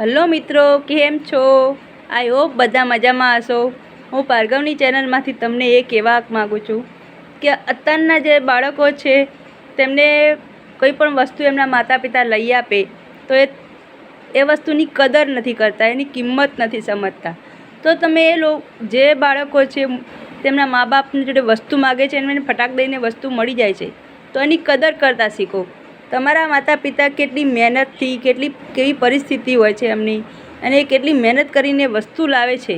Hello મિત્રો, કેમ છો? આઈ હોપ બધા મજામાં હશો. હું ભાર્ગવની ચેનલમાંથી તમને એ કહેવા માગું છું કે અત્યારના જે બાળકો છે, તેમને કોઈ પણ વસ્તુ એમના માતા પિતા લઈ આપે, તો એ એ વસ્તુની કદર નથી કરતા, એની કિંમત નથી સમજતા. તો તમે એ લો, જે બાળકો છે, તેમના મા બાપની જોડે વસ્તુ માગે છે એને ફટાક દઈને વસ્તુ મળી જાય છે, તો એની કદર કરતા શીખો. તમારા માતા પિતા કેટલી મહેનતથી, કેટલી, કેવી પરિસ્થિતિ હોય છે એમની અને એ કેટલી મહેનત કરીને વસ્તુ લાવે છે,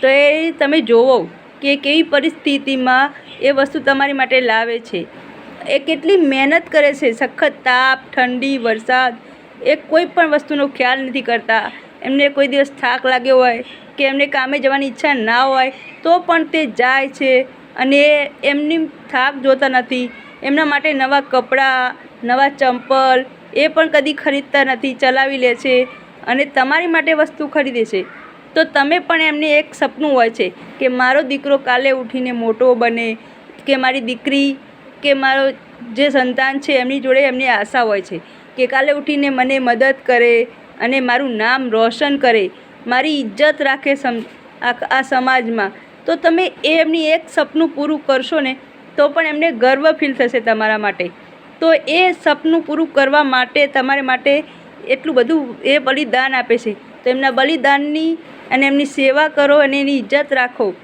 તો એ તમે જોવો કે કેવી પરિસ્થિતિમાં એ વસ્તુ તમારી માટે લાવે છે. એ કેટલી મહેનત કરે છે, સખત તાપ, ઠંડી, વરસાદ, એ કોઈ પણ વસ્તુનો ખ્યાલ નથી કરતા. એમને કોઈ દિવસ થાક લાગ્યો હોય કે એમને કામે જવાની ઈચ્છા ના હોય તો પણ તે જાય છે અને એમની થાક જોતા નથી. એમના માટે નવા કપડાં નવા ચંપલ એ પણ કદી ખરીદતા નથી, ચલાવી લે છે અને તમારી માટે વસ્તુ ખરીદે છે. તો તમે પણ એમને એક સપનું હોય છે કે મારો દીકરો કાલે ઉઠીને મોટો બને, કે મારી દીકરી, કે મારો જે સંતાન છે એમની જોડે એમની આશા હોય છે કે કાલે ઉઠીને મને મદદ કરે અને મારું નામ રોશન કરે, મારી ઇજ્જત રાખે સમ, આ સમાજમાં. તો તમે એ એમની એક સપનું પૂરું કરશો ને, તો પણ એમને ગર્વ ફીલ થશે તમારા માટે. તો એ સપનું પૂરું કરવા માટે તમારે માટે એટલું બધું એ બલિદાન આપે છે. તો એમના બલિદાનની અને એમની સેવા કરો અને એની ઇજ્જત રાખો.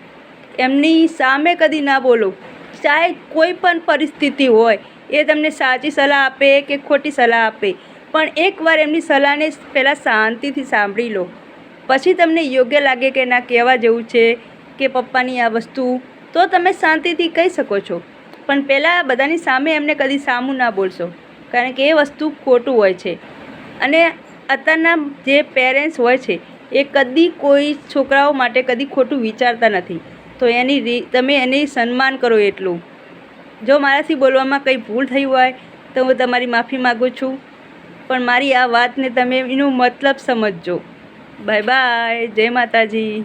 એમની સામે કદી ના બોલો. ચાહે કોઈ પણ પરિસ્થિતિ હોય, એ તમને સાચી સલાહ આપે કે ખોટી સલાહ આપે. પણ એકવાર એમની સલાહને પહેલાં શાંતિથી સાંભળી લો. પછી તમને યોગ્ય લાગે કે ના કહેવા જેવું છે કે પપ્પાની આ વસ્તુ, તો તમે શાંતિથી કહી શકો છો. પણ પહેલાં બધાની સામે એમને કદી સામું ના બોલશો, કારણ કે એ વસ્તુ ખોટું હોય છે. અને અત્યારના જે પેરેન્ટ્સ હોય છે, એ કદી કોઈ છોકરાઓ માટે કદી ખોટું વિચારતા નથી. તો એની તમે એની સન્માન કરો એટલું. જો મારાથી બોલવામાં કંઈ ભૂલ થઈ હોય, તો હું તમારી માફી માગું છું. પણ મારી આ વાતને તમે એનું મતલબ સમજજો. બાય બાય જય માતાજી.